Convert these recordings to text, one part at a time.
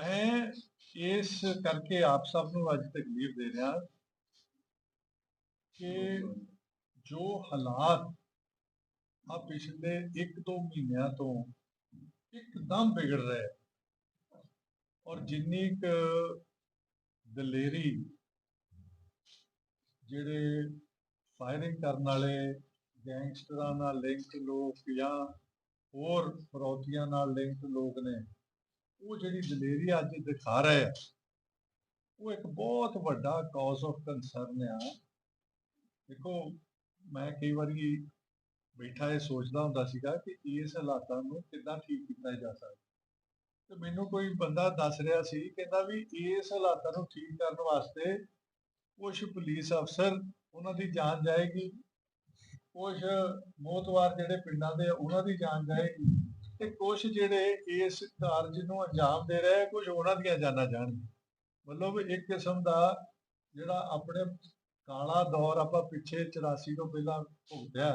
ਮੈਂ ਇਸ ਕਰਕੇ ਆਪ ਸਭ ਨੂੰ ਅੱਜ ਤਕਲੀਫ ਦੇ ਰਿਹਾ ਕਿ ਜੋ ਹਾਲਾਤ ਆ ਪਿਛਲੇ 1-2 ਮਹੀਨਿਆਂ ਤੋਂ ਇੱਕਦਮ ਵਿਗੜ ਰਹੇ ਔਰ ਜਿੰਨੀ ਕੁ ਦਲੇਰੀ ਜਿਹੜੇ ਫਾਇਰਿੰਗ ਕਰਨ ਵਾਲੇ ਗੈਂਗਸਟਰਾਂ ਨਾਲ ਲਿੰਕ ਲੋਕ ਜਾਂ ਹੋਰ ਫਰੌਤੀਆਂ ਨਾਲ ਲਿੰਕ ਲੋਕ ਨੇ ਉਹ ਜਿਹੜੀ ਦਲੇਰੀ ਅੱਜ ਦਿਖਾ ਰਹੇ ਆ ਉਹ ਇੱਕ ਬਹੁਤ ਵੱਡਾ ਕਾਜ਼ ਆਫ ਕੰਸਰਨ ਆ। ਦੇਖੋ ਮੈਂ ਕਈ ਵਾਰੀ ਬੈਠਾ ਇਹ ਸੋਚਦਾ ਹੁੰਦਾ ਸੀਗਾ ਕਿ ਇਸ ਹਾਲਾਤਾਂ ਨੂੰ ਕਿੱਦਾਂ ਠੀਕ ਕੀਤਾ ਜਾ ਸਕਦਾ। ਤੇ ਮੈਨੂੰ ਕੋਈ ਬੰਦਾ ਦੱਸ ਰਿਹਾ ਸੀ ਕਹਿੰਦਾ ਵੀ ਇਸ ਹਾਲਾਤਾਂ ਨੂੰ ਠੀਕ ਕਰਨ ਵਾਸਤੇ ਕੁਝ ਪੁਲਿਸ ਅਫਸਰ ਉਹਨਾਂ ਦੀ ਜਾਨ ਜਾਏਗੀ ਕੁਝ ਮੋਤਵਾਰ ਜਿਹੜੇ ਪਿੰਡਾਂ ਦੇ ਆ, ਉਹਨਾਂ ਦੀ ਜਾਨ ਜਾਏਗੀ। ਤੇ ਕੁਝ ਜਿਹੜੇ ਇਸ ਕਾਰਜ ਨੂੰ ਅੰਜਾਮ ਦੇ ਰਹੇ ਕੁਝ ਉਹਨਾਂ ਦੀਆਂ ਜਾਨਾਂ ਜਾਣਗੀਆਂ। ਮਤਲਬ ਇੱਕ ਕਿਸਮ ਦਾ ਜਿਹੜਾ ਆਪਣੇ ਕਾਲਾ ਦੌਰ ਆਪਾਂ ਪਿੱਛੇ 84 ਤੋਂ ਪਹਿਲਾਂ ਭੁਗਤਿਆ,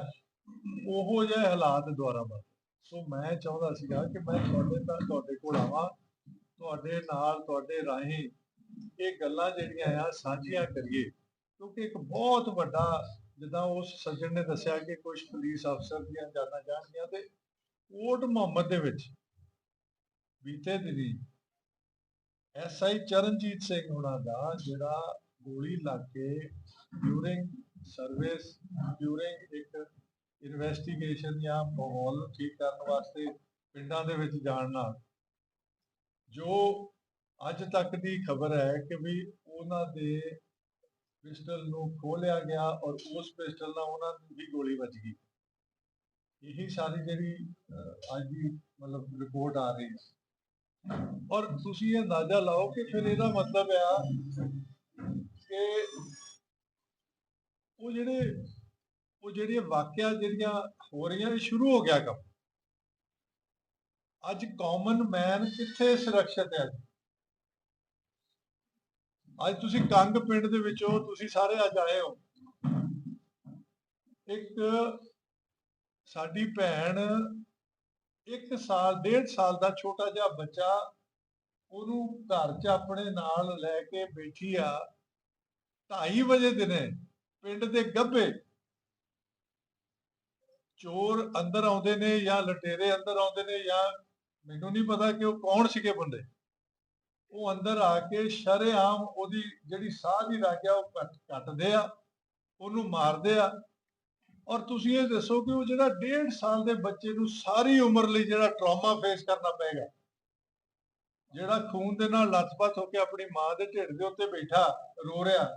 ਉਹੋ ਜਿਹੇ ਹਾਲਾਤ ਦੁਆਰਾ ਬਣ ਸੋ ਮੈਂ ਚਾਹੁੰਦਾ ਸੀਗਾ ਕਿ ਮੈਂ ਤੁਹਾਡੇ ਤੱਕ ਤੁਹਾਡੇ ਕੋਲ ਆਵਾਂ, ਤੁਹਾਡੇ ਨਾਲ, ਤੁਹਾਡੇ ਰਾਹੀਂ ਇਹ ਗੱਲਾਂ ਜਿਹੜੀਆਂ ਆ ਸਾਂਝੀਆਂ ਕਰੀਏ। ਕਿਉਂਕਿ ਇੱਕ ਬਹੁਤ ਵੱਡਾ, ਜਿੱਦਾਂ ਉਸ ਸੱਜਣ ਨੇ ਦੱਸਿਆ ਕਿ ਕੁਝ ਪੁਲਿਸ ਅਫਸਰ ਦੀਆਂ ਜਾਨਾਂ ਜਾਣਗੀਆਂ ਤੇ ਕੋਟ ਮੁਹੰਮਦ ਦੇ ਵਿੱਚ ਬੀਤੇ ਦਿਨੀ ਐਸਆਈ ਚਰਨਜੀਤ ਸਿੰਘ ਉਹਨਾਂ ਦਾ ਜਿਹੜਾ ਗੋਲੀ ਲੱਗ ਕੇ ਡਿਊਰਿੰਗ ਸਰਵਿਸ ਡਿਊਰਿੰਗ ਇੱਕ ਇਨਵੈਸਟੀਗੇਸ਼ਨ ਜਾਂ ਮਾਹੌਲ ਨੂੰ ਠੀਕ ਕਰਨ ਵਾਸਤੇ ਪਿੰਡਾਂ ਦੇ ਵਿੱਚ ਜਾਣ ਨਾਲ, ਜੋ ਅੱਜ ਤੱਕ ਦੀ ਖਬਰ ਹੈ ਕਿ ਵੀ ਉਹਨਾਂ ਦੇ ਪਿਸਟਲ ਨੂੰ ਖੋਲਿਆ ਗਿਆ ਔਰ ਉਸ ਪਿਸਟਲ ਨਾਲ ਉਹਨਾਂ ਦੀ ਗੋਲੀ ਵੱਜ ਗਈ। ਇਹੀ ਸਾਰੀ ਜਿਹੜੀ ਅੱਜ ਦੀ ਮਤਲਬ ਰਿਪੋਰਟ ਆ ਰਹੀ ਹੈ। ਔਰ ਤੁਸੀਂ ਇਹ ਅੰਦਾਜ਼ਾ ਲਾਓ ਕਿ ਫਿਰ ਇਹਦਾ ਮਤਲਬ ਆ ਕਿ ਉਹ ਜਿਹੜੇ, ਉਹ ਜਿਹੜੀਆਂ ਵਾਕਿਆ ਜਿਹੜੀਆਂ ਹੋ ਰਹੀਆਂ ਇਹ ਸ਼ੁਰੂ ਹੋ ਗਿਆ ਕੰਮ। ਅੱਜ ਕਾਮਨ ਮੈਨ ਕਿੱਥੇ ਸੁਰੱਖਿਅਤ ਹੈ? ਅੱਜ ਤੁਸੀਂ ਕੰਗ ਪਿੰਡ ਦੇ ਵਿੱਚੋਂ ਤੁਸੀਂ ਸਾਰੇ ਅੱਜ ਆਏ ਹੋ। ਇੱਕ ਸਾਡੀ ਭੈਣ ਇੱਕ ਸਾਲ, ਡੇਢ ਸਾਲ ਦਾ ਛੋਟਾ ਜਿਹਾ ਬੱਚਾ ਉਹਨੂੰ ਘਰ 'ਚ ਆਪਣੇ ਨਾਲ ਲੈ ਕੇ ਬੈਠੀ ਆ 2:30 ਵਜੇ ਦਿਨੇ ਪਿੰਡ ਦੇ ਗੱਭੇ। ਚੋਰ ਅੰਦਰ ਆਉਂਦੇ ਨੇ ਜਾਂ ਲਟੇਰੇ ਅੰਦਰ ਆਉਂਦੇ ਨੇ ਜਾਂ ਮੈਨੂੰ ਨਹੀਂ ਪਤਾ ਕਿ ਉਹ ਕੌਣ ਸੀਗੇ ਬੰਦੇ ਉਹ ਅੰਦਰ ਆ ਕੇ ਸ਼ਰੇਆਮ ਉਹਦੀ ਜਿਹੜੀ ਸਾਹ ਦੀ ਰਾਗਿਆ ਉਹ ਕੱਟ ਕੱਟਦੇ ਆ, ਉਹਨੂੰ ਮਾਰਦੇ ਆ। ਔਰ ਤੁਸੀਂ ਇਹ ਦੱਸੋ ਕਿ ਉਹ ਜਿਹੜਾ ਡੇਢ ਸਾਲ ਦੇ ਬੱਚੇ ਨੂੰ ਸਾਰੀ ਉਮਰ ਲਈ ਜਿਹੜਾ ਟਰਾਮਾ ਫੇਸ ਕਰਨਾ ਪਏਗਾ, ਜਿਹੜਾ ਖੂਨ ਦੇ ਨਾਲ ਲੱਥਪੱਥ ਹੋ ਕੇ ਆਪਣੀ ਮਾਂ ਦੇ ਢਿੱਡ ਦੇ ਉੱਤੇ ਬੈਠਾ, ਰੋ ਰਿਹਾ,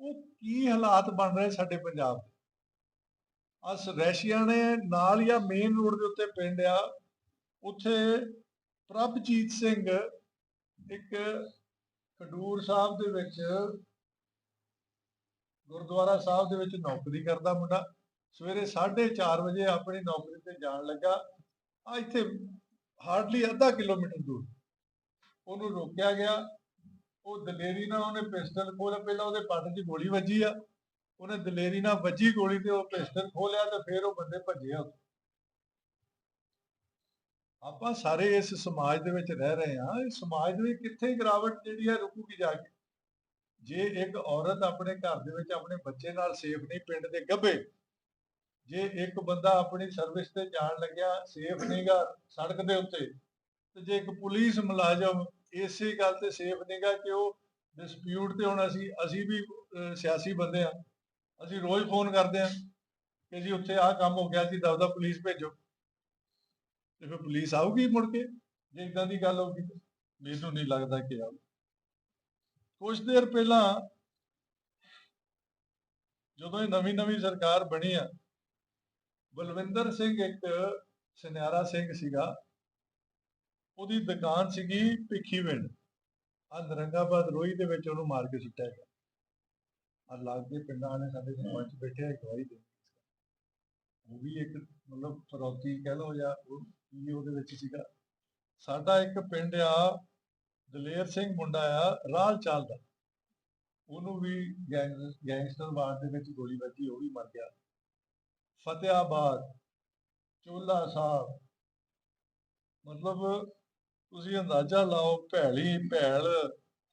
ਉਹ ਕੀ ਹਾਲਾਤ ਬਣ ਰਹੇ ਸਾਡੇ ਪੰਜਾਬ ਦੇ? ਅਸ ਰੈਸ਼ੀਆ ਨੇ ਨਾਲ ਜਾਂ ਮੇਨ ਰੋਡ ਦੇ ਉੱਤੇ ਪਿੰਡ ਆ, ਉੱਥੇ ਪ੍ਰਭਜੀਤ ਸਿੰਘ ਇੱਕ ਖਡੂਰ ਸਾਹਿਬ ਦੇ ਵਿੱਚ ਗੁਰਦੁਆਰਾ ਸਾਹਿਬ ਦੇ ਵਿੱਚ ਨੌਕਰੀ ਕਰਦਾ ਮੁੰਡਾ। ਸਵੇਰੇ 4:30 ਵਜੇ ਆਪਣੀ ਨੌਕਰੀ ਤੇ ਜਾਣ ਲੱਗਾ। ਆ ਇੱਥੇ ਹਾਰਡਲੀ ਅੱਧਾ ਕਿਲੋਮੀਟਰ ਦੂਰ। ਉਹਨੂੰ ਰੋਕਿਆ ਗਿਆ। ਉਹ ਦਲੇਰੀ ਨਾਲ ਉਹਨੇ ਪਿਸਟਲ ਖੋਲਿਆ ਪਹਿਲਾਂ ਉਹਦੇ ਪੱਟ 'ਚ ਗੋਲੀ ਵੱਜੀ ਆ। ਉਹਨੇ ਦਲੇਰੀ ਨਾਲ ਵੱਜੀ ਗੋਲੀ ਤੇ ਉਹ ਪਿਸਟਲ ਖੋਲਿਆ ਤੇ ਫਿਰ ਉਹ ਬੰਦੇ ਭੱਜੇ ਆ ਆਪਾਂ ਸਾਰੇ ਇਸ ਸਮਾਜ ਦੇ ਵਿੱਚ ਰਹਿ ਰਹੇ ਹਾਂ। ਇਸ ਸਮਾਜ ਦੇ ਵਿੱਚ ਕਿੱਥੇ ਗਿਰਾਵਟ ਜਿਹੜੀ ਹੈ ਰੁਕੂਗੀ ਜਾ ਕੇ? ਜੇ ਇੱਕ ਔਰਤ ਆਪਣੇ ਘਰ ਦੇ ਵਿੱਚ ਆਪਣੇ ਬੱਚੇ ਨਾਲ ਸੇਫ ਨਹੀਂ, ਪਿੰਡ ਦੇ ਗੱਭੇ, ਜੇ ਇੱਕ ਬੰਦਾ ਆਪਣੀ ਸਰਵਿਸ ਤੇ ਜਾਣ ਲੱਗਿਆ, ਸੇਫ ਨਹੀਂਗਾ ਸੜਕ ਦੇ ਉੱਤੇ, ਤੇ ਜੇ ਇੱਕ ਪੁਲਿਸ ਮੁਲਾਜ਼ਮ ਇਸੇ ਗੱਲ ਤੇ ਸੇਫ ਨਹੀਂਗਾ ਕਿ ਉਹ ਡਿਸਪਿਊਟ ਤੇ ਹੁਣ ਅਸੀਂ ਅਸੀਂ ਵੀ ਸਿਆਸੀ ਬੰਦੇ ਆ ਅਸੀਂ ਰੋਜ਼ ਫੋਨ ਕਰਦੇ ਆ ਕਿ ਜੀ ਉੱਥੇ ਆਹ ਕੰਮ ਹੋ ਗਿਆ, ਜੀ ਦਵਦਾ ਪੁਲਿਸ ਭੇਜੋ। ਤੇ ਫਿਰ ਪੁਲਿਸ ਆਊਗੀ ਮੁੜ ਕੇ, ਜੇ ਇਦਾਂ ਦੀ ਗੱਲ ਹੋਊਗੀ ਮੈਨੂੰ ਨਹੀਂ ਲੱਗਦਾ ਕਿ ਆਊ ਕੁਝ ਦੇਰ ਪਹਿਲਾਂ ਜਦੋਂ ਇਹ ਨਵੀਂ ਨਵੀਂ ਸਰਕਾਰ ਬਣੀ ਆ, ਬਲਵਿੰਦਰ ਸਿੰਘ ਇੱਕ ਸੁਨਿਆਰਾ ਸਿੰਘ ਸੀਗਾ, ਉਹਦੀ ਦੁਕਾਨ ਸੀਗੀ ਭਿੱਖੀ ਪਿੰਡ ਆ ਨਰੰਗਾਬਾਦ ਰੋਈ ਦੇ ਵਿੱਚ ਉਹਨੂੰ ਮਾਰ ਕੇ ਸੁੱਟਿਆ ਗਿਆ। ਆ ਲਾਗੇ ਪਿੰਡਾਂ ਵਾਲੇ ਸਾਡੇ ਸਰਪੰਚ ਬੈਠੇ ਆ ਗਵਾਹੀ ਦੇ ਉਹ ਵੀ ਇੱਕ ਮਤਲਬ ਫਰੌਤੀ ਕਹਿ ਲਓ ਜਾਂ ਉਹ ਕੀ ਉਹਦੇ ਵਿੱਚ ਸੀਗਾ। ਸਾਡਾ ਇੱਕ ਪਿੰਡ ਆ ਦਲੇਰ ਸਿੰਘ ਮੁੰਡਾ ਆ, ਰਾਹ ਚਾਲ ਉਹਨੂੰ ਵੀ ਗੈਂਗਸਟਰ ਵਾਰ ਦੇ ਵਿੱਚ ਗੋਲੀ ਵੱਜੀ, ਉਹ ਵੀ ਮਰ ਗਿਆ। ਫਤਿਆਬਾਦ ਚੋਲਾ ਸਾਹਿਬ। ਮਤਲਬ ਤੁਸੀਂ ਅੰਦਾਜ਼ਾ ਲਾਓ ਭੈਲੀ ਭੈਲ,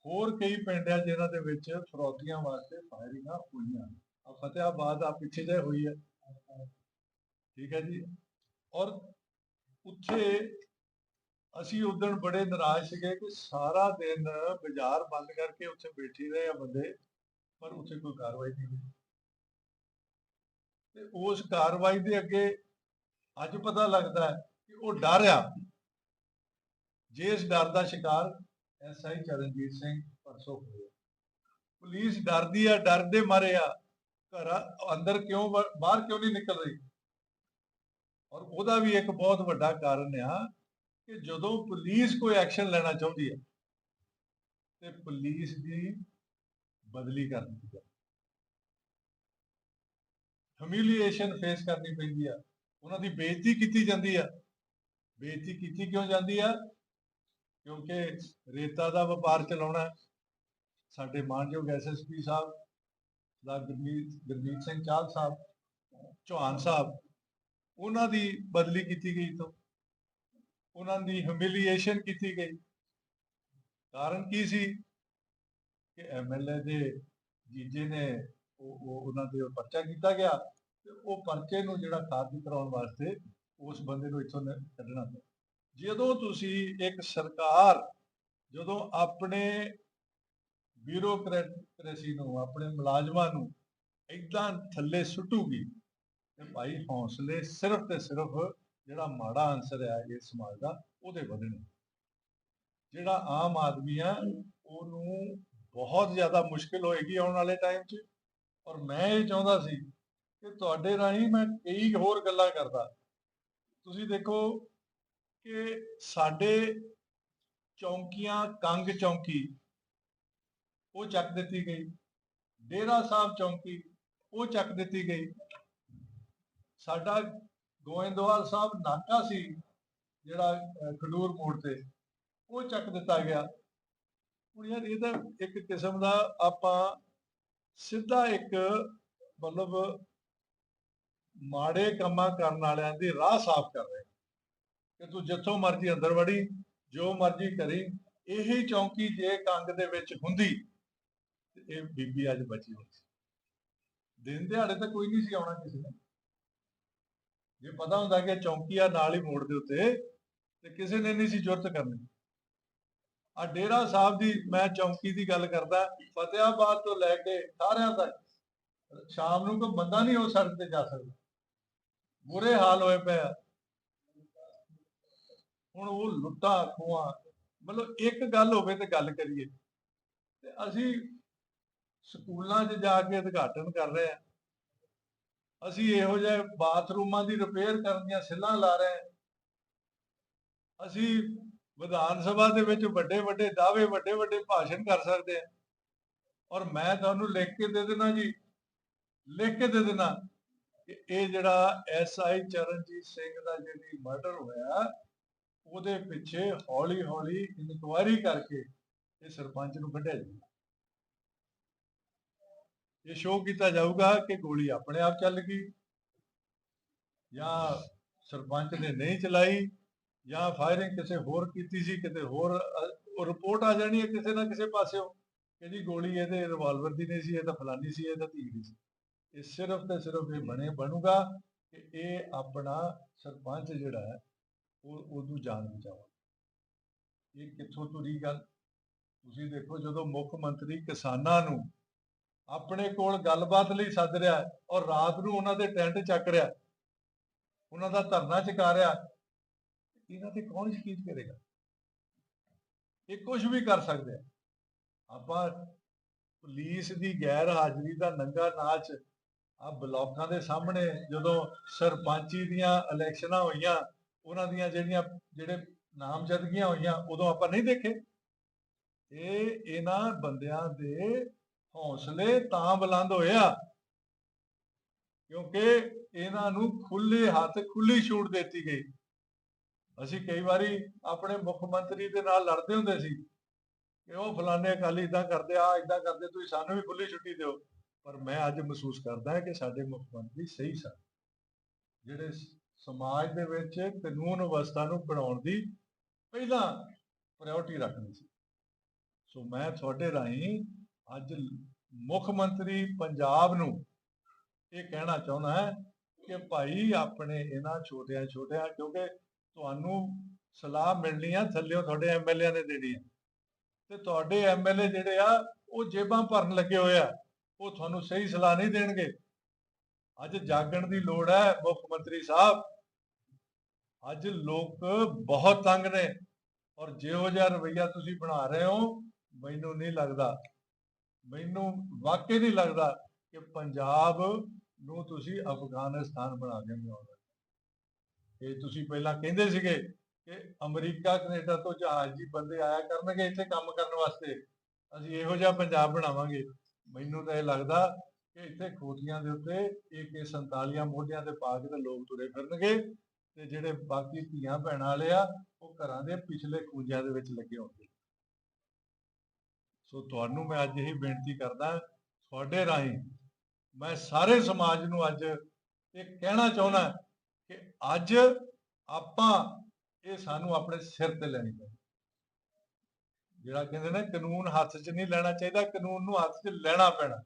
ਹੋਰ ਕਈ ਪਿੰਡ ਆ ਜਿਨ੍ਹਾਂ ਦੇ ਵਿੱਚ ਫਰੌਤੀਆਂ ਵਾਸਤੇ ਫਾਇਰਿੰਗਾਂ ਹੋਈਆਂ। ਆ ਫਤਿਆਬਾਦ ਆ, ਪਿੱਛੇ ਜੇ ਹੋਈ ਹੈ ਠੀਕ ਹੈ ਜੀ। ਔਰ ਉੱਥੇ ਅਸੀਂ ਉਦੋਂ ਬੜੇ ਨਾਰਾਜ਼ ਸੀਗੇ ਕਿ ਸਾਰਾ ਦਿਨ ਬਾਜ਼ਾਰ ਬੰਦ ਕਰਕੇ ਉੱਥੇ ਬੈਠੀ ਰਹੇ ਆ ਬੰਦੇ, ਪਰ ਉੱਥੇ ਕੋਈ ਕਾਰਵਾਈ ਨਹੀਂ ਹੋਈ। ਤੇ ਉਸ ਕਾਰਵਾਈ ਦੇ ਅੱਗੇ ਅੱਜ ਪਤਾ ਲੱਗਦਾ ਹੈ ਕਿ ਉਹ ਡਰ ਆ। ਜਿਸ ਡਰ ਦਾ ਸ਼ਿਕਾਰ ਐਸਆਈ ਚਰਨਜੀਤ ਸਿੰਘ ਪਰਸੋਂ ਹੋਇਆ। ਪੁਲਿਸ ਡਰਦੀ ਆ, ਡਰਦੇ ਮਾਰੇ ਆ, ਘਰ ਅੰਦਰ ਕਿਉਂ ਬਾਹਰ ਕਿਉਂ ਨਹੀਂ ਨਿਕਲ ਰਹੀ? ਔਰ ਉਹਦਾ ਵੀ ਇੱਕ ਬਹੁਤ ਵੱਡਾ ਕਾਰਨ ਆ ਕਿ ਜਦੋਂ ਪੁਲਿਸ ਕੋਈ ਐਕਸ਼ਨ ਲੈਣਾ ਚਾਹੁੰਦੀ ਹੈ, ਤੇ ਪੁਲਿਸ ਦੀ ਬਦਲੀ ਕਰ ਦਿੱਤੀ ਹੈ। ਹਮਿਲੀਏਸ਼ਨ ਫੇਸ ਕਰਨੀ ਪੈਂਦੀ ਆ। ਉਹਨਾਂ ਦੀ ਬੇਇੱਜ਼ਤੀ ਕੀਤੀ ਜਾਂਦੀ ਆ। ਬੇਇੱਜ਼ਤੀ ਕੀਤੀ ਕਿਉਂ ਜਾਂਦੀ ਆ? ਕਿਉਂਕਿ ਰੇਤਾ ਦਾ ਵਪਾਰ ਚਲਾਉਣਾ ਸਾਡੇ ਮਾਨਯੋਗ ਐਸਐਸਪੀ ਸਾਹਿਬ ਦਾ ਗੁਰਮੀਤ ਗੁਰਮੀਤ ਸਿੰਘ ਚਾਹਲ ਸਾਹਿਬ, ਚੌਹਾਨ ਸਾਹਿਬ, ਉਹਨਾਂ ਦੀ ਬਦਲੀ ਕੀਤੀ ਗਈ ਤੋਂ। ਉਹਨਾਂ ਦੀ ਹਮਿਲੀਏਸ਼ਨ ਕੀਤੀ ਗਈ। ਕਾਰਨ ਕੀ ਸੀ? ਕਿ ਐਮਐਲਏ ਦੇ ਜੀਜੇ ਨੇ ਉਹ ਉਹਨਾਂ ਦੇ ਪਰਚਾ ਕੀਤਾ ਗਿਆ ਤੇ ਉਹ ਪਰਚੇ ਨੂੰ ਜਿਹੜਾ ਖਾਰਜ ਕਰਾਉਣ ਵਾਸਤੇ ਉਸ ਬੰਦੇ ਨੂੰ ਇੱਥੋਂ ਕੱਢਣਾ ਪਿਆ। ਜਦੋਂ ਤੁਸੀਂ ਇੱਕ ਸਰਕਾਰ ਜਦੋਂ ਆਪਣੇ ਬਿਊਰੋਕਰੇਸੀ ਨੂੰ, ਆਪਣੇ ਮੁਲਾਜ਼ਮਾਂ ਨੂੰ ਇਦਾਂ ਥੱਲੇ ਸੁੱਟੂਗੀ, ਤੇ ਭਾਈ ਹੌਸਲੇ ਸਿਰਫ ਤੇ ਸਿਰਫ ਜਿਹੜਾ ਮਾੜਾ ਅੰਸਰ ਹੈ ਇਸ ਸਮਾਜ ਦਾ, ਉਹਦੇ ਵਧਣੇ। ਜਿਹੜਾ ਆਮ ਆਦਮੀ ਆ, ਉਹਨੂੰ ਬਹੁਤ ਜ਼ਿਆਦਾ ਮੁਸ਼ਕਿਲ ਹੋਏਗੀ ਆਉਣ ਵਾਲੇ ਟਾਈਮ 'ਚ। ਔਰ ਮੈਂ ਇਹ ਚਾਹੁੰਦਾ ਸੀ ਕਿ ਤੁਹਾਡੇ ਰਾਹੀਂ ਮੈਂ ਕਈ ਹੋਰ ਗੱਲਾਂ ਕਰਦਾ। ਤੁਸੀਂ ਦੇਖੋ ਕਿ ਸਾਡੇ ਚੌਂਕੀਆਂ ਕੰਗ ਚੌਂਕੀ, ਉਹ ਚੱਕ ਦਿੱਤੀ ਗਈ। ਡੇਰਾ ਸਾਹਿਬ ਚੌਂਕੀ, ਉਹ ਚੱਕ ਦਿੱਤੀ ਗਈ। ਸਾਡਾ ਗੋਇੰਦਵਾਲ ਸਾਹਿਬ ਨਾਕਾ ਸੀ, ਜਿਹੜਾ ਖਡੂਰ ਮੋੜ ਤੇ, ਉਹ ਚੱਕ ਦਿੱਤਾ ਗਿਆ। ਹੁਣ ਯਾਰ ਇਹ ਤਾਂ ਇੱਕ ਕਿਸਮ ਦਾ ਆਪਾਂ ਸਿੱਧਾ ਇੱਕ ਮਤਲਬ ਮਾੜੇ ਕੰਮਾਂ ਕਰਨ ਵਾਲਿਆਂ ਦੀ ਰਾਹ ਸਾਫ਼ ਕਰ ਰਹੇ ਕਿ ਤੂੰ ਜਿੱਥੋਂ ਮਰਜ਼ੀ ਅੰਦਰ ਵੜੀ, ਜੋ ਮਰਜ਼ੀ ਕਰੀ, ਇਹੀ ਚੌਂਕੀ ਜੇ ਕੰਗ ਦੇ ਵਿੱਚ ਹੁੰਦੀ ਇਹ ਬੀਬੀ ਅੱਜ ਬਚੀ ਹੋਈ ਦਿਨ ਦਿਹਾੜੇ ਤਾਂ ਕੋਈ ਨਹੀਂ ਸੀ ਆਉਣਾ ਕਿਸੇ ਨੇ ਜੇ ਪਤਾ ਹੁੰਦਾ ਕਿ ਚੌਂਕੀ ਆ ਨਾਲ ਹੀ ਮੋੜ ਦੇ ਉੱਤੇ, ਤੇ ਕਿਸੇ ਨੇ ਨਹੀਂ ਸੀ ਜੁਰਤ ਕਰਨੀ। ਆ ਡੇਰਾ ਸਾਹਿਬ ਦੀ ਮੈਂ ਚੌਂਕੀ ਦੀ ਗੱਲ ਕਰਦਾ, ਫਤਿਆਬਾਦ ਤੋਂ ਲੈ ਕੇ ਸਾਰਿਆਂ ਤੱਕ, ਸ਼ਾਮ ਨੂੰ ਕੋਈ ਬੰਦਾ ਨਹੀਂ ਉਹ ਸੜਕ ਤੇ ਜਾ ਸਕਦਾ। ਬੁਰੇ ਹਾਲ ਹੋਏ ਪਏ ਹੁਣ ਉਹ ਲੁੱਟਾਂ ਖੋਆਂ ਮਤਲਬ ਇੱਕ ਗੱਲ ਹੋਵੇ ਤੇ ਗੱਲ ਕਰੀਏ। ਤੇ ਅਸੀਂ ਸਕੂਲਾਂ 'ਚ ਜਾ ਕੇ ਉਦਘਾਟਨ ਕਰ ਰਹੇ ਆ ਅਸੀਂ ਇਹੋ ਜਿਹੇ ਬਾਥਰੂਮਾਂ ਦੀ ਰਿਪੇਅਰ ਕਰਨ ਦੀਆਂ ਸਿੱਲਾਂ ਲਾ ਰਹੇ ਅਸੀਂ ਵਿਧਾਨ ਸਭਾ ਦੇ ਵਿੱਚ ਵੱਡੇ ਵੱਡੇ ਦਾਅਵੇ, ਵੱਡੇ ਵੱਡੇ ਭਾਸ਼ਣ ਕਰ ਸਕਦੇ ਆ ਔਰ ਮੈਂ ਤੁਹਾਨੂੰ ਲਿਖ ਕੇ ਦੇ ਦੇਣਾ ਜੀ, ਲਿਖ ਕੇ ਦੇ ਦੇਣਾ ਕਿ ਇਹ ਜਿਹੜਾ ਐਸਆਈ ਚਰਨਜੀਤ ਸਿੰਘ ਦਾ ਜਿਹੜੀ ਮਰਡਰ ਹੋਇਆ, ਉਹਦੇ ਪਿੱਛੇ ਹੌਲੀ ਹੌਲੀ ਇਨਕੁਆਇਰੀ ਕਰਕੇ ਇਹ ਸਰਪੰਚ ਨੂੰ ਕੱਢਿਆ ਜਾਊਗਾ ਇਹ ਸ਼ੋਅ ਕੀਤਾ ਜਾਊਗਾ ਕਿ ਗੋਲੀ ਆਪਣੇ ਆਪ ਚੱਲ ਗਈ? ਜਾਂ ਸਰਪੰਚ ਨੇ ਨਹੀਂ ਚਲਾਈ? ਜਾਂ ਫਾਇਰਿੰਗ ਕਿਸੇ ਹੋਰ ਕੀਤੀ ਸੀ, ਕਿਤੇ ਹੋਰ ਰਿਪੋਰਟ ਆ ਜਾਣੀ ਹੈ ਕਿਸੇ ਨਾ ਕਿਸੇ ਪਾਸਿਓਂ ਕਿ ਜੀ ਗੋਲੀ ਇਹਦੇ ਰਿਵਾਲਵਰ ਦੀ ਨਹੀਂ ਸੀ, ਇਹ ਤਾਂ ਫਲਾਨੀ ਸੀ, ਇਹ ਤਾਂ ਧੀ ਦੀ ਸੀ। ਇਹ ਸਿਰਫ ਤੇ ਸਿਰਫ ਇਹ ਬਣੇ, ਬਣੂਗਾ ਕਿ ਇਹ ਆਪਣਾ ਸਰਪੰਚ ਜਿਹੜਾ ਹੈ, ਉਹ, ਉਹਨੂੰ ਜਾਨ ਬਚਾਵਾ ਇਹ ਕਿੱਥੋਂ ਤੁਰੀ ਗੱਲ? ਤੁਸੀਂ ਦੇਖੋ ਜਦੋਂ ਮੁੱਖ ਮੰਤਰੀ ਕਿਸਾਨਾਂ ਨੂੰ ਆਪਣੇ ਕੋਲ ਗੱਲਬਾਤ ਲਈ ਸੱਦ ਰਿਹਾ ਔਰ ਰਾਤ ਨੂੰ ਉਹਨਾਂ ਦੇ ਟੈਂਟ ਚੱਕ ਰਿਹਾ ਉਹਨਾਂ ਦਾ ਧਰਨਾ ਚੁਕਾ ਰਿਹਾ ਇਹਨਾਂ ਤੇ ਕੌਣ ਯਕੀਨ ਕਰੇਗਾ? ਇਹ ਕੁਝ ਵੀ ਕਰ ਸਕਦੇ ਆ। ਆਪਾਂ ਪੁਲਿਸ ਦੀ ਗੈਰ ਹਾਜ਼ਰੀ ਦਾ ਨੰਗਾ ਨਾਚ ਆ ਬਲਾਕਾਂ ਦੇ ਸਾਹਮਣੇ ਜਦੋਂ ਸਰਪੰਚੀ ਦੀਆਂ ਇਲੈਕਸ਼ਨਾਂ ਹੋਈਆਂ, ਉਹਨਾਂ ਦੀਆਂ ਜਿਹੜੀਆਂ, ਜਿਹੜੇ ਨਾਮਜ਼ਦਗੀਆਂ ਹੋਈਆਂ, ਉਦੋਂ ਆਪਾਂ ਨਹੀਂ ਦੇਖੇ। ਇਹ ਇਹਨਾਂ ਬੰਦਿਆਂ ਦੇ ਹੌਸਲੇ ਤਾਂ ਬੁਲੰਦ ਹੋਏ ਆ ਕਿਉਂਕਿ ਇਹਨਾਂ ਨੂੰ ਖੁੱਲੇ ਹੱਥ ਖੁੱਲੀ ਛੂਟ ਦਿੱਤੀ ਗਈ। ਅਸੀਂ ਕਈ ਵਾਰੀ ਆਪਣੇ ਮੁੱਖ ਮੰਤਰੀ ਦੇ ਨਾਲ ਲੜਦੇ ਹੁੰਦੇ ਸੀ ਕਿ ਉਹ ਫਲਾਣੇ ਅਕਾਲੀ ਇਦਾਂ ਕਰਦੇ ਆ ਇਦਾਂ ਕਰਦੇ, ਤੁਸੀਂ ਸਾਨੂੰ ਵੀ ਖੁੱਲੀ ਛੁੱਟੀ ਦਿਓ। ਪਰ ਮੈਂ ਅੱਜ ਮਹਿਸੂਸ ਕਰਦਾ ਹਾਂ ਕਿ ਸਾਡੇ ਮੁੱਖ ਮੰਤਰੀ ਸਹੀ ਸਨ। ਜਿਹੜੇ ਸਮਾਜ ਦੇ ਵਿੱਚ ਕਾਨੂੰਨ ਅਵਸਥਾ ਨੂੰ ਬਣਾਉਣ ਦੀ ਪਹਿਲਾਂ ਪ੍ਰਾਇੋਰਟੀ ਰੱਖਣੀ ਸੀ। ਸੋ ਮੈਂ ਤੁਹਾਡੇ ਰਾਹੀਂ ਅੱਜ ਮੁੱਖ ਮੰਤਰੀ ਪੰਜਾਬ ਨੂੰ ਇਹ ਕਹਿਣਾ ਚਾਹੁੰਦਾ ਹੈ ਕਿ ਭਾਈ ਆਪਣੇ ਇਹਨਾਂ ਛੋਟਿਆਂ ਛੋਟਿਆਂ ਕਿਉਂਕਿ ਤੁਹਾਨੂੰ ਸਲਾਹ ਮਿਲਣੀ ਆ, ਥੱਲਿਓ ਤੁਹਾਡੇ ਐਮਐਲਏ ਨੇ ਦੇਣੀ ਆ। ਤੇ ਤੁਹਾਡੇ ਐਮਐਲਏ ਜਿਹੜੇ ਆ, ਉਹ ਜੇਬਾਂ ਭਰਨ ਲੱਗੇ ਹੋਏ ਆ। ਉਹ ਤੁਹਾਨੂੰ ਸਹੀ ਸਲਾਹ ਨਹੀਂ ਦੇਣਗੇ। ਅੱਜ ਜਾਗਣ ਦੀ ਲੋੜ ਹੈ ਮੁੱਖ ਮੰਤਰੀ ਸਾਹਿਬ। ਅੱਜ ਲੋਕ ਬਹੁਤ ਤੰਗ ਨੇ। ਔਰ ਜਿਹੋ ਜਿਹਾ ਰਵਈਆ ਤੁਸੀਂ ਬਣਾ ਰਹੇ ਹੋ, ਮੈਨੂੰ ਨਹੀਂ ਲੱਗਦਾ। ਮੈਨੂੰ ਵਾਕਈ ਨਹੀਂ ਲੱਗਦਾ ਕਿ ਪੰਜਾਬ ਨੂੰ ਤੁਸੀਂ ਅਫਗਾਨਿਸਤਾਨ ਬਣਾ ਦੇਵੋਗੇ ਇਹ ਤੁਸੀਂ ਪਹਿਲਾਂ ਕਹਿੰਦੇ ਸੀਗੇ ਕਿ ਅਮਰੀਕਾ, ਕੈਨੇਡਾ ਤੋਂ ਜਹਾਜ਼ੀ ਬੰਦੇ ਆਇਆ ਕਰਨਗੇ ਇੱਥੇ ਕੰਮ ਕਰਨ ਵਾਸਤੇ। ਅਸੀਂ ਇਹੋ ਜਿਹਾ ਪੰਜਾਬ ਬਣਾਵਾਂਗੇ। ਮੈਨੂੰ ਤਾਂ ਇਹ ਲੱਗਦਾ ਕਿ ਇੱਥੇ ਖੋਤੀਆਂ ਦੇ ਉੱਤੇ AK47 ਮੋਢਿਆਂ ਤੇ ਪਾ ਕੇ ਤੇ ਲੋਕ ਤੁਰੇ ਫਿਰਨਗੇ ਤੇ ਜਿਹੜੇ ਬਾਕੀ ਧੀਆਂ ਭੈਣਾਂ ਵਾਲੇ ਆ, ਉਹ ਘਰਾਂ ਦੇ ਪਿਛਲੇ ਖੂੰਜਿਆਂ ਦੇ ਵਿੱਚ ਲੱਗੇ ਹੋਣਗੇ। ਸੋ ਤੁਹਾਨੂੰ ਮੈਂ ਅੱਜ ਇਹੀ ਬੇਨਤੀ ਕਰਦਾ, ਤੁਹਾਡੇ ਰਾਹੀਂ ਮੈਂ ਸਾਰੇ ਸਮਾਜ ਨੂੰ ਅੱਜ ਇਹ ਕਹਿਣਾ ਚਾਹੁੰਦਾ ਕਿ ਅੱਜ ਆਪਾਂ ਇਹ ਸਾਨੂੰ ਆਪਣੇ ਸਿਰ ਤੇ ਲੈਣੀ ਪੈਣੀ ਜਿਹੜਾ ਕਹਿੰਦੇ ਨੇ ਕਾਨੂੰਨ ਹੱਥ 'ਚ ਨਹੀਂ ਲੈਣਾ ਚਾਹੀਦਾ, ਕਾਨੂੰਨ ਨੂੰ ਹੱਥ 'ਚ ਲੈਣਾ ਪੈਣਾ।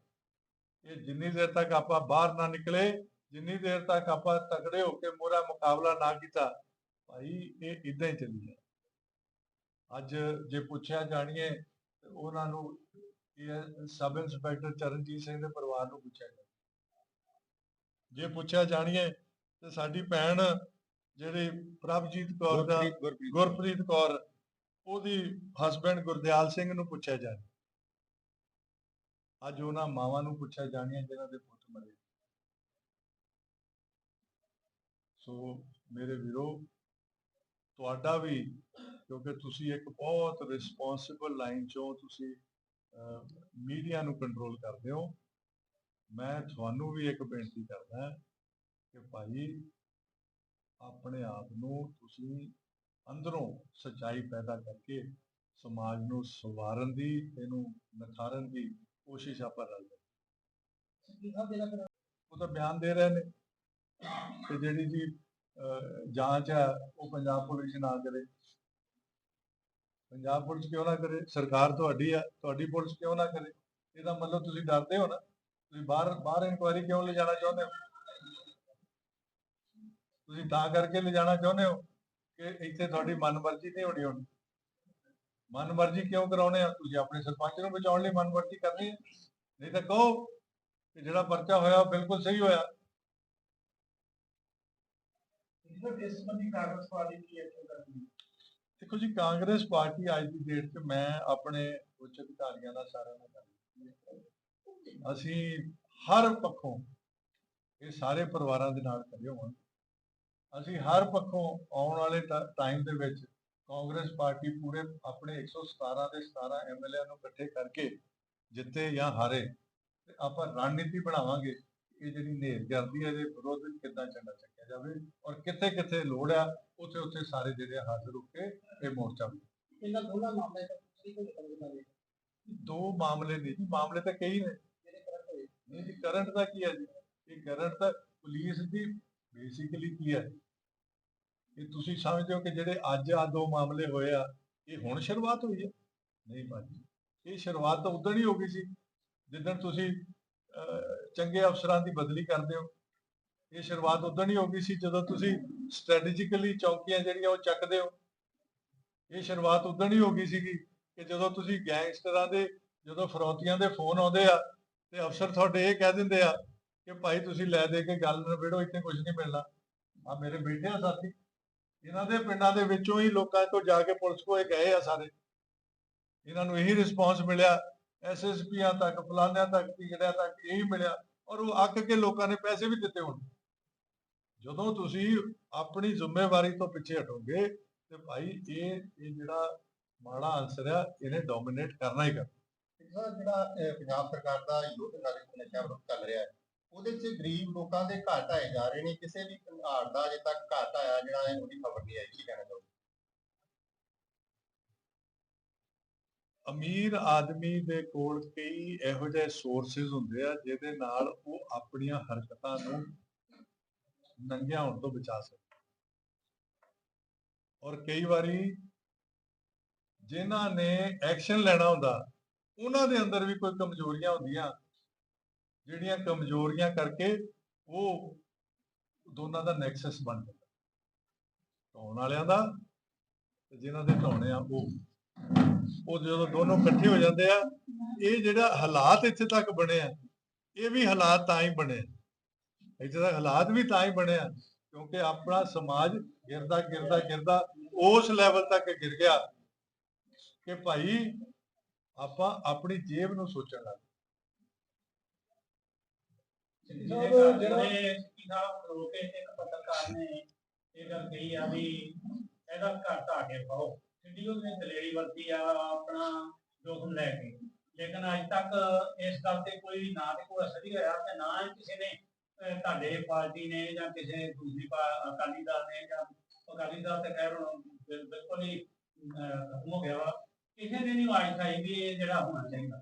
ਇਹ ਜਿੰਨੀ ਦੇਰ ਤੱਕ ਆਪਾਂ ਬਾਹਰ ਨਾ ਨਿਕਲੇ, ਜਿੰਨੀ ਦੇਰ ਤੱਕ ਆਪਾਂ ਤਕੜੇ ਹੋ ਕੇ ਮੋਰਾ ਮੁਕਾਬਲਾ ਨਾ ਕੀਤਾ, ਭਾਈ ਇਹ ਇਦਾਂ ਹੀ ਚੱਲੀ ਹੈ ਅੱਜ ਜੇ ਪੁੱਛਿਆ ਜਾਣੀਏ ਉਹਨਾਂ ਨੂੰ ਇਹ ਸਬ ਇੰਸਪੈਕਟਰ ਚਰਨਜੀਤ ਸਿੰਘ ਦੇ ਪਰਿਵਾਰ ਨੂੰ ਪੁੱਛਿਆ ਜਾਏ ਜੇ ਪੁੱਛਿਆ ਜਾਣੀਏ ਤੇ ਸਾਡੀ ਭੈਣ ਜਿਹੜੀ ਪ੍ਰਭਜੀਤ ਕੌਰ ਦਾ ਗੁਰਪ੍ਰੀਤ ਕੌਰ। ਉਹਦੀ ਹਸਬੰਡ ਗੁਰਦਿਆਲ ਸਿੰਘ ਨੂੰ ਪੁੱਛਿਆ ਜਾਏ ਅੱਜ ਉਹਨਾਂ ਮਾਵਾਂ ਨੂੰ ਪੁੱਛਿਆ ਜਾਣੀਆਂ ਜਿਨ੍ਹਾਂ ਦੇ ਪੁੱਤ ਮਰੇ। ਸੋ ਮੇਰੇ ਵੀਰੋ ਤੁਹਾਡਾ ਵੀ ਕਿਉਂਕਿ ਤੁਸੀਂ ਇੱਕ ਬਹੁਤ ਰਿਸਪੌਂਸਿਬਲ ਲਾਈਨ ਚੋਂ ਤੁਸੀਂ ਮੀਡੀਆ ਨੂੰ ਕੰਟਰੋਲ ਕਰਦੇ ਹੋ। ਮੈਂ ਤੁਹਾਨੂੰ ਵੀ ਇੱਕ ਬੇਨਤੀ ਕਰਦਾ ਕਿ ਭਾਈ ਆਪਣੇ ਆਪ ਨੂੰ ਤੁਸੀਂ ਅੰਦਰੋਂ ਸਚਾਈ ਪੈਦਾ ਕਰਕੇ ਸਮਾਜ ਨੂੰ ਸਵਾਰਨ ਦੀ ਇਹਨੂੰ ਨਿਖਾਰਨ ਦੀ ਕੋਸ਼ਿਸ਼ ਆਪਾਂ ਰਲ ਉਹ ਤਾਂ ਬਿਆਨ ਦੇ ਰਹੇ ਨੇ। ਕਿ ਜਿਹੜੀ ਜੀ ਜਾਂਚ ਹੈ, ਉਹ ਪੰਜਾਬ ਪੁਲਿਸ ਨਾ ਕਰੇ। ਪੰਜਾਬ ਪੁਲਿਸ ਕਿਉਂ ਨਾ ਕਰੇ? ਸਰਕਾਰ ਤੁਹਾਡੀ ਆ ਤੁਹਾਡੀ ਪੁਲਿਸ ਕਿਉਂ ਨਾ ਕਰੇ? ਇਹਦਾ ਮਤਲਬ ਤੁਸੀਂ ਡਰਦੇ ਹੋ ਨਾ? ਤੁਸੀਂ ਬਾਹਰ ਬਾਹਰ ਇਨਕੁਆਇਰੀ ਕਿਉਂ ਲੈ ਜਾਣਾ ਚਾਹੁੰਦੇ ਹੋ? ਤੁਸੀਂ ਤਾਂ ਕਰਕੇ ਲੈ ਜਾਣਾ ਚਾਹੁੰਦੇ ਹੋ ਕਿ ਇੱਥੇ ਤੁਹਾਡੀ ਮਨਮਰਜ਼ੀ ਨਹੀਂ ਹੋਣੀ ਹੁਣ। ਮਨਮਰਜ਼ੀ ਕਿਉਂ ਕਰਾਉਣੇ ਆ? ਤੁਸੀਂ ਆਪਣੇ ਸਰਪੰਚ ਨੂੰ ਬਚਾਉਣ ਲਈ ਮਨਮਰਜ਼ੀ ਕਰਨੀ ਹੈ। ਨਹੀਂ ਤਾਂ ਕਹੋ ਕਿ ਜਿਹੜਾ ਪਰਚਾ ਹੋਇਆ ਉਹ ਬਿਲਕੁਲ ਸਹੀ ਹੋਇਆ। ਇਸ ਸੰਬੰਧੀ ਕਾਗਜ਼ ਪਾਲੀ ਕੀ ਐਕਸ਼ਨ ਕਰਨੀ ਦੇਖੋ ਜੀ, ਕਾਂਗਰਸ ਪਾਰਟੀ ਅੱਜ ਦੀ ਡੇਟ 'ਚ ਮੈਂ ਆਪਣੇ ਉੱਚ ਅਧਿਕਾਰੀਆਂ ਦਾ ਸਾਰਿਆਂ ਨਾਲ ਗੱਲ ਕੀਤੀ ਅਸੀਂ ਹਰ ਪੱਖੋਂ ਇਹ ਸਾਰੇ ਪਰਿਵਾਰਾਂ ਦੇ ਨਾਲ ਖੜੇ ਹੋਵਾਂ ਅਸੀਂ ਹਰ ਪੱਖੋਂ ਆਉਣ ਵਾਲੇ ਟਾਈਮ ਦੇ ਵਿੱਚ ਕਾਂਗਰਸ ਪਾਰਟੀ ਪੂਰੇ ਆਪਣੇ 117 ਦੇ 17 ਐਮਐਲਏ ਨੂੰ ਇਕੱਠੇ ਕਰਕੇ ਜਿੱਤੇ ਜਾਂ ਹਾਰੇ ਆਪਾਂ ਰਣਨੀਤੀ ਬਣਾਵਾਂਗੇ। ਇਹ ਜਿਹੜੀ ਨੇਰਗਰਦੀ ਹੈ ਇਹਦੇ ਵਿਰੋਧ ਵਿੱਚ ਕਿੱਦਾਂ ਝੰਡਾ ਚੱਕਿਆ ਜਾਵੇ ਔਰ ਕਿੱਥੇ ਕਿੱਥੇ ਲੋੜ ਆ ਉੱਥੇ ਉੱਥੇ ਸਾਰੇ ਜਿਹੜੇ ਹਾਜ਼ਰ ਹੋ ਕੇ ਇਹ ਮੋਰਚਾ ਇਹਨਾਂ ਦੋਨਾਂ ਮਾਮਲੇ ਦਾ ਨਿਕਲ ਜਾਂਦਾ ਦੋ ਮਾਮਲੇ ਨੇ ਜੀ ਮਾਮਲੇ ਤਾਂ ਕਈ ਨੇ। ਜਿਹੜੇ ਕਰੰਟ ਹੋਏ। ਨਹੀਂ ਜੀ ਕਰੰਟ ਦਾ ਕੀ ਹੈ ਜੀ? ਇਹ ਕਰੰਟ ਤਾਂ ਪੁਲਿਸ ਦੀ ਬੇਸਿਕਲੀ ਕੀ ਹੈ ਇਹ ਤੁਸੀਂ ਸਮਝਦੇ ਹੋ ਕਿ ਜਿਹੜੇ ਅੱਜ ਆ ਦੋ ਮਾਮਲੇ ਹੋਏ ਆ ਇਹ ਹੁਣ ਸ਼ੁਰੂਆਤ ਹੋਈ ਹੈ ਨਹੀਂ ਭਾਜੀ ਇਹ ਸ਼ੁਰੂਆਤ ਤਾਂ ਉਦੋਂ ਹੀ ਹੋ ਗਈ ਸੀ। ਜਿੱਦਣ ਤੁਸੀਂ ਚੰਗੇ ਅਫਸਰਾਂ ਦੀ ਬਦਲੀ ਕਰਦੇ ਹੋ। ਇਹ ਸ਼ੁਰੂਆਤ ਉਦੋਂ ਹੀ ਹੋ ਗਈ ਸੀ ਜਦੋਂ ਤੁਸੀਂ ਸਟ੍ਰੈਟੇਜਿਕਲੀ ਚੌਕੀਆਂ ਜਿਹੜੀਆਂ ਉਹ ਚੱਕਦੇ ਹੋ। ਇਹ ਸ਼ੁਰੂਆਤ ਉਦੋਂ ਹੀ ਹੋ ਗਈ ਸੀਗੀ ਕਿ ਜਦੋਂ ਤੁਸੀਂ ਗੈਂਗਸਟਰਾਂ ਦੇ, ਜਦੋਂ ਫਰੌਤੀਆਂ ਦੇ ਫੋਨ ਆਉਂਦੇ ਆ ਤੇ ਅਫਸਰ ਤੁਹਾਡੇ ਇਹ ਕਹਿ ਦਿੰਦੇ ਆ ਕਿ ਭਾਈ ਤੁਸੀਂ ਲੈ ਦੇ ਕੇ ਗੱਲ ਨਿਬੇੜੋ, ਇੱਥੇ ਕੁਝ ਨਹੀਂ ਮਿਲਣਾ। ਆ ਮੇਰੇ ਬੇਟੇ ਆ ਸਾਥੀ। ਇਹਨਾਂ ਦੇ ਪਿੰਡਾਂ ਦੇ ਵਿੱਚੋਂ ਹੀ ਲੋਕਾਂ ਤੋਂ ਜਾ ਕੇ ਪੁਲਿਸ ਕੋਲ ਗਏ ਆ ਸਾਰੇ। ਇਹਨਾਂ ਨੂੰ ਇਹੀ ਰਿਸਪੌਂਸ ਮਿਲਿਆ ਐਸਐਸਪੀਆਂ ਤੱਕ ਫਲਾਨਿਆਂ ਤੱਕ ਟਿਕੜਿਆਂ ਤੱਕ ਇਹ ਮਿਲਿਆ ਔਰ ਉਹ ਅੱਕ ਕੇ ਲੋਕਾਂ ਨੇ ਪੈਸੇ ਵੀ ਦਿੱਤੇ ਹੋਣ ਜਦੋਂ ਤੁਸੀਂ ਆਪਣੀ ਜ਼ਿੰਮੇਵਾਰੀ ਤੋਂ ਪਿੱਛੇ ਹਟੋਗੇ ਤੇ ਭਾਈ ਇਹ ਇਹ ਜਿਹੜਾ ਮਾੜਾ ਆਨਸਰ ਆ, ਇਹਨੇ ਡੋਮੀਨੇਟ ਕਰਨਾ ਹੀ ਕਰਨਾ। ਸਰ ਜਿਹੜਾ ਪੰਜਾਬ ਸਰਕਾਰ ਦਾ ਯੁੱਧ ਨਾਗਰਿਕ ਨਸ਼ਾ ਵਿਰੁੱਧ ਚੱਲ ਰਿਹਾ ਹੈ, ਉਹਦੇ 'ਚ ਗਰੀਬ ਲੋਕਾਂ ਦੇ ਘਾਟ ਆਏ ਜਾ ਰਹੇ ਨੇ, ਕਿਸੇ ਵੀ ਘਾਟ ਦਾ ਅਜੇ ਤੱਕ ਘਾਟ ਆਇਆ, ਜਿਹੜਾ ਹੈ, ਉਹਦੀ ਖਬਰ ਨਹੀਂ ਆਈ, ਕੀ ਕਹਿਣਾ ਚਾਹੋਗੇ? ਅਮੀਰ ਆਦਮੀ ਦੇ ਕੋਲ ਕਈ ਇਹੋ ਜਿਹੇ ਸੋਰਸਸ ਹੁੰਦੇ ਆ, ਜਿਹਦੇ ਨਾਲ ਉਹ ਆਪਣੀਆਂ ਹਰਕਤਾਂ ਨੂੰ ਨੰਗਿਆ ਹੋਣ ਤੋਂ ਬਚਾ ਸਕਦਾ ਔਰ ਕਈ ਵਾਰੀ ਜਿਨ੍ਹਾਂ ਨੇ ਐਕਸ਼ਨ ਲੈਣਾ ਹੁੰਦਾ, ਉਹਨਾਂ ਦੇ ਅੰਦਰ ਵੀ ਕੋਈ ਕਮਜ਼ੋਰੀਆਂ ਹੁੰਦੀਆਂ, ਜਿਹੜੀਆਂ ਕਮਜ਼ੋਰੀਆਂ ਕਰਕੇ ਉਹ ਦੋਨਾਂ ਦਾ ਨੈਕਸਸ ਬਣ ਜਾਂਦਾ। ਢਾਉਣ ਵਾਲਿਆਂ ਦਾ ਤੇ ਜਿਨ੍ਹਾਂ ਦੇ ਢਾਉਣੇ ਆ ਉਹ। ਉਹ ਜਦੋਂ ਦੋਨੋਂ ਇਕੱਠੇ ਹੋ ਜਾਂਦੇ ਆ ਇਹ ਜਿਹੜਾ ਹਾਲਾਤ ਇੱਥੇ ਤੱਕ ਬਣੇ ਆ ਇਹ ਵੀ ਹਾਲਾਤ ਤਾਂ ਹੀ ਬਣੇ। ਇੱਥੇ ਤੱਕ ਹਾਲਾਤ ਵੀ ਤਾਂ ਹੀ ਬਣੇ ਆ ਕਿਉਂਕਿ ਆਪਣਾ ਸਮਾਜ ਗਿਰਦਾ ਗਿਰਦਾ ਗਿਰਦਾ ਉਸ ਲੈਵਲ ਤੱਕ ਗਿਰ ਗਿਆ ਕਿ ਭਾਈ ਆਪਾਂ ਆਪਣੀ ਜੇਬ ਨੂੰ ਸੋਚਣ ਲੱਗ ਜਿਹੜਾ- ਸਾਹਿਬ ਖਲੋ ਕੇ ਇੱਕ ਪੱਤਰਕਾਰ ਨੇ ਇਹ ਗੱਲ ਕਹੀ ਆ ਵੀ ਇਹਦਾ ਘਰ ਢਾ ਕੇ ਪਾਓ ਸਿੱਧੀ ਉਹਨੇ ਦਲੇਰੀ ਵਰਤੀ ਆ ਆਪਣਾ ਜੋਖਮ ਲੈ ਕੇ। ਲੇਕਿਨ ਅੱਜ ਤੱਕ ਇਸ ਗੱਲ ਤੇ ਕੋਈ ਨਾ ਤੇ ਕੋਈ ਅਸਰ ਹੀ ਹੋਇਆ ਤੇ ਨਾ ਹੀ ਕਿਸੇ ਨੇ ਅਹ, ਤੁਹਾਡੇ ਪਾਰਟੀ ਨੇ ਜਾਂ ਕਿਸੇ ਦੂਸਰੀ ਪਾ- ਅਕਾਲੀ ਦਲ ਨੇ ਜਾਂ ਅਕਾਲੀ ਦਲ ਤੇ ਖੈਰ ਹੁਣ ਬਿਲਕੁਲ ਹੀ ਅਹ, ਖਤਮ ਹੋ ਗਿਆ ਵਾ। ਕਿਸੇ ਨੇ ਨਹੀਂ ਆਵਾਜ਼ ਉਠਾਈ ਵੀ ਇਹ ਜਿਹੜਾ ਹੋਣਾ ਚਾਹੀਦਾ।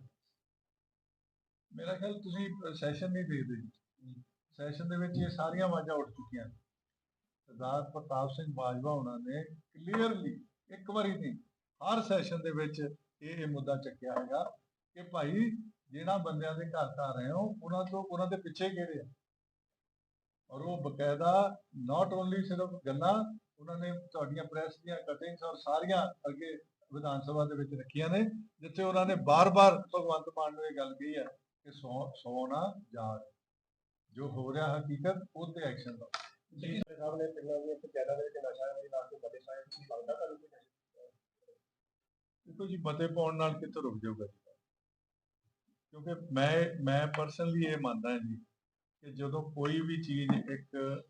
ਮੇਰਾ ਖਿਆਲ ਤੁਸੀਂ ਸੈਸ਼ਨ ਨਹੀਂ ਦੇਖਦੇ ਸੈਸ਼ਨ ਦੇ ਵਿੱਚ ਇਹ ਸਾਰੀਆਂ ਆਵਾਜ਼ਾਂ ਉੱਠ ਚੁੱਕੀਆਂ ਨੇ। ਸਰਦਾਰ ਪ੍ਰਤਾਪ ਸਿੰਘ ਬਾਜਵਾ ਉਹਨਾਂ ਨੇ ਕਲੀਅਰਲੀ ਇੱਕ ਵਾਰੀ ਨਹੀਂ, ਹਰ ਸੈਸ਼ਨ ਦੇ ਵਿੱਚ ਇਹ ਇਹ ਮੁੱਦਾ ਚੱਕਿਆ ਹੈਗਾ ਕਿ ਭਾਈ ਜਿਹੜਾ ਬੰਦਿਆਂ ਦੇ ਘਰ ਆ ਰਹੇ ਹੋ, ਉਹਨਾਂ ਤੋਂ ਉਹਨਾਂ ਦੇ ਪਿੱਛੇ ਕਿਹੜੇ ਆ? ਔਰ ਉਹ ਬਕਾਇਦਾ ਨਾਟ ਓਨਲੀ ਸਿਰਫ ਗੱਲਾਂ, ਉਹਨਾਂ ਨੇ ਤੁਹਾਡੀਆਂ ਪ੍ਰੈਸ ਦੀਆਂ ਕਟਿੰਗਸ ਔਰ ਸਾਰੀਆਂ ਅੱਗੇ ਵਿਧਾਨ ਸਭਾ ਦੇ ਵਿੱਚ ਰੱਖੀਆਂ ਨੇ, ਜਿੱਥੇ ਉਹਨਾਂ ਨੇ ਬਾਰ-ਬਾਰ ਭਗਵੰਤ ਮਾਨ ਨੂੰ ਇਹ ਗੱਲ ਕਹੀ ਹੈ ਕਿ ਸੌ ਸੌ ਨਾ ਜਾਗ ਜੋ ਹੋ ਰਿਹਾ ਹਕੀਕਤ, ਉਹ ਤੇ ਐਕਸ਼ਨ ਲਓ ਜੀ ਸਾਹਿਬ ਨੇ ਪਿੰਡਾਂ ਦੀਆਂ ਪੰਚਾਇਤਾਂ ਦੇ ਵਿੱਚ ਨਸ਼ਾ ਦੇ ਨਾਲ ਕੋਈ ਬੜੇ ਸਾਹਿਬ ਕੀ ਲੱਗਦਾ ਤੁਹਾਨੂੰ ਕੋਈ ਦੇਖੋ ਜੀ ਮਤੇ ਪਾਉਣ ਨਾਲ ਕਿੱਥੇ ਰੁਕ ਜਾਊਗਾ ਜੀ? ਕਿਉਂਕਿ ਮੈਂ ਮੈਂ ਪਰਸਨਲੀ ਇਹ ਮੰਨਦਾ ਜੀ ਕਿ ਜਦੋਂ ਕੋਈ ਵੀ ਚੀਜ਼ ਇੱਕ ਅਹ,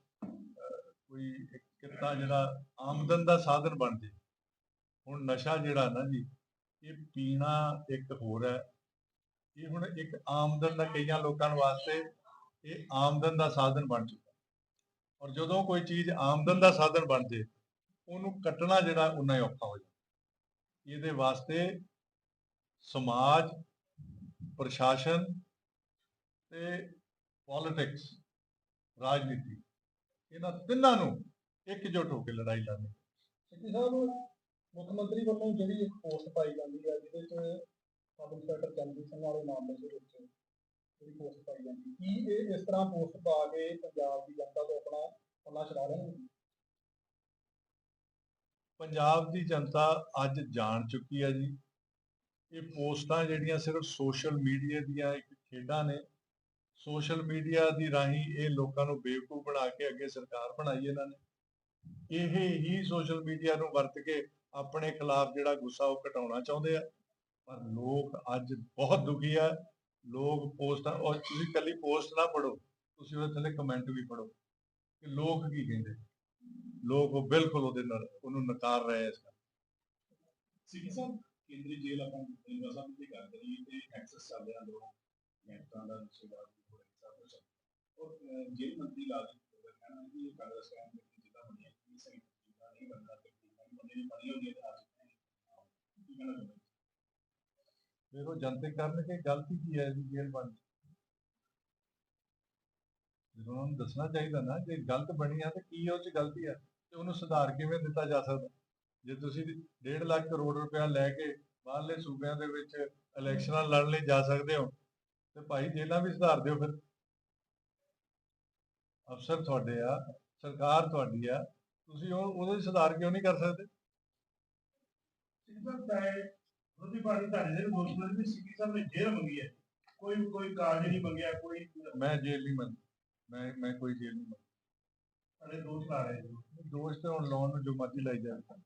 ਕੋਈ ਇੱਕ ਕਿੱਤਾ ਜਿਹੜਾ ਆਮਦਨ ਦਾ ਸਾਧਨ ਬਣ ਜੇ ਹੁਣ ਨਸ਼ਾ ਜਿਹੜਾ ਨਾ ਜੀ ਇਹ ਪੀਣਾ ਇੱਕ ਹੋਰ ਹੈ। ਇਹ ਹੁਣ ਇੱਕ ਆਮਦਨ ਦਾ ਕਈਆਂ ਲੋਕਾਂ ਵਾਸਤੇ ਇਹ ਆਮਦਨ ਦਾ ਸਾਧਨ ਬਣ ਚੁੱਕਾ। ਔਰ ਜਦੋਂ ਕੋਈ ਚੀਜ਼ ਆਮਦਨ ਦਾ ਸਾਧਨ ਬਣ ਜੇ, ਉਹਨੂੰ ਕੱਟਣਾ ਜਿਹੜਾ ਉਨਾ ਹੀ ਔਖਾ ਹੋ ਜਾਂਦਾ। ਇਹਦੇ ਵਾਸਤੇ ਸਮਾਜ, ਪ੍ਰਸ਼ਾਸਨ ਤੇ ਪੋਲਿਟਿਕਸ ਰਾਜਨੀਤੀ, ਇਹਨਾਂ ਤਿੰਨਾਂ ਨੂੰ ਇਕਜੁੱਟ ਹੋ ਕੇ ਲੜਾਈ ਲੜਨੀ। ਸਿੱਧੀ ਸਾਹਿਬ, ਮੁੱਖ ਮੰਤਰੀ ਵੱਲੋਂ ਜਿਹੜੀ ਇੱਕ ਪੋਸਟ ਪਾਈ ਜਾਂਦੀ ਹੈ, ਜਿਹਦੇ ਚ ਸਬ ਇੰਸਪੈਕਟਰ ਚੰਦੀ ਸਿੰਘ ਵਾਲੇ ਮਾਮਲੇ ਦੇ ਵਿੱਚ ਜਿਹੜੀ ਪੋਸਟ ਪਾਈ ਜਾਂਦੀ ਕੀ ਇਹ ਇਸ ਤਰ੍ਹਾਂ ਪੋਸਟ ਪਾ ਕੇ ਪੰਜਾਬ ਦੀ ਜਨਤਾ ਤੋਂ ਆਪਣਾ ਪੱਲਾ ਛਡਾ ਲੈਣਗੇ ਪੰਜਾਬ ਦੀ ਜਨਤਾ ਅੱਜ ਜਾਣ ਚੁੱਕੀ ਹੈ ਜੀ। ਇਹ ਪੋਸਟਾਂ ਜਿਹੜੀਆਂ ਸਿਰਫ ਸੋਸ਼ਲ ਮੀਡੀਆ ਦੀਆਂ ਇੱਕ ਖੇਡਾਂ ਨੇ। ਸੋਸ਼ਲ ਮੀਡੀਆ ਦੀ ਰਾਹੀਂ ਇਹ ਲੋਕਾਂ ਨੂੰ ਬੇਵਕੂਫ ਬਣਾ ਕੇ ਅੱਗੇ ਸਰਕਾਰ ਬਣਾਈ ਇਹਨਾਂ ਨੇ। ਇਹ ਹੀ ਸੋਸ਼ਲ ਮੀਡੀਆ ਨੂੰ ਵਰਤ ਕੇ ਆਪਣੇ ਖਿਲਾਫ ਜਿਹੜਾ ਗੁੱਸਾ ਉਹ ਘਟਾਉਣਾ ਚਾਹੁੰਦੇ ਆ। ਪਰ ਲੋਕ ਅੱਜ ਬਹੁਤ ਦੁਖੀ ਆ। ਲੋਕ ਪੋਸਟਾਂ ਔਰ ਤੁਸੀਂ ਕੱਲੀ ਪੋਸਟ ਨਾ ਪੜੋ ਤੁਸੀਂ ਉਹਦੇ ਥੱਲੇ ਕਮੈਂਟ ਵੀ ਪੜੋ ਕਿ ਲੋਕ ਕੀ ਕਹਿੰਦੇ। ਲੋਕ ਉਹ ਬਿਲਕੁਲ ਉਹਦੇ ਨਾਲ ਉਹਨੂੰ ਨਕਾਰ ਰਹੇ ਇਸ ਸਿੱਖੀ ਸਾਹਿਬ ਕੇਂਦਰੀ ਜੇਲ੍ਹ ਆਪਾਂ ਇੰਦਰਾ ਸਾਹਿਬ ਦੀ ਗੱਲ ਕਰੀਏ ਤੇ ਐਕਸੈਸ ਚੱਲ ਰਿਹਾ ਲੋਕ ਗੈਂਗਸਟਰਾਂ ਦਾ ਨਸ਼ੇਬਾਜ਼ ਦੀ ਕੋਈ ਸਭ ਕੁਝ ਔਰ ਅਹ, ਜੇਲ੍ਹ ਮੰਤਰੀ ਲਾਜ਼ਮੀ ਹੋਵੇਗਾ ਕਹਿਣਾ ਕਿ ਇਹ ਕਾਂਗਰਸ ਕਾਇਮ ਦੀ ਜਿੱਦਾਂ ਬਣੀ ਹੈ ਕਿ ਸਹੀ ਜਿੱਦਾਂ ਨਹੀਂ ਬਣਦਾ ਤੇ ਬੰਦੇ ਦੀ ਬਣੀ ਹੁੰਦੀ ਹੈ ਤੇ ਅੱਜ ਕੀ ਕਹਿਣਾ ਚਾਹੁੰਦੇ ਫਿਰ ਉਹ ਜਨਤਕ ਕਰਨਗੇ, ਗਲਤੀ ਕੀ ਹੈ ਜੀ ਜੇਲ੍ਹ ਬਣ ਜਦੋਂ ਉਹਨਾਂ ਨੂੰ ਦੱਸਣਾ ਚਾਹੀਦਾ ਨਾ ਜੇ ਗਲਤ ਬਣੀ ਆ ਤੇ ਕੀ ਉਹ ਚ ਗਲਤੀ ਆ ਤੇ ਉਹਨੂੰ ਸੁਧਾਰ ਕਿਵੇਂ ਦਿੱਤਾ ਜਾ ਸਕਦਾ? ਜੇ ਤੁਸੀਂ 1.5 ਲੱਖ ਕਰੋੜ ਰੁਪਇਆ ਲੈ ਕੇ ਬਾਹਰਲੇ ਸੂਬਿਆਂ ਦੇ ਵਿੱਚ ਇਲੈਕਸ਼ਨਾਂ ਲੜਨ ਲਈ ਜਾ ਸਕਦੇ ਹੋ, ਤੇ ਭਾਈ ਜੇਲਾਂ ਵੀ ਸੁਧਾਰ ਦਿਓ ਫਿਰ। ਅਫਸਰ ਤੁਹਾਡੇ ਆ, ਸਰਕਾਰ ਤੁਹਾਡੀ ਆ, ਤੁਸੀਂ ਉਹ, ਉਹਦੇ ਸੁਧਾਰ ਕਿਉਂ ਨਹੀਂ ਕਰ ਸਕਦੇ? ਸਿੱਖੀ ਸਾਹਿਬ ਵਿਰੋਧੀ ਪਾਰਟੀ ਤੁਹਾਡੇ ਦੇ ਨੇ ਵੀ ਸਿੱਖੀ ਸਾਹਿਬ ਨੇ ਜੇਲ੍ਹ ਮੰਗੀ ਹੈ। ਕੋਈ ਕੋਈ ਕਾਰਜ ਨਹੀਂ ਮੰਗਿਆ ਕੋਈ ਮੈਂ ਜੇਲ੍ਹ ਨਹੀਂ ਮੰਨ ਮੈਂ ਮੈਂ ਕੋਈ ਜੇਲ੍ਹ ਨਹੀਂ ਮੰਨ ਸਾਡੇ ਦੋਸਤ ਆ ਰਹੇ ਜੀ ਦੋਸਤ ਹੁਣ ਲਾਉਣ ਨੂੰ ਜੋ ਮਰਜ਼ੀ ਲਾਈ ਜਾਵੇ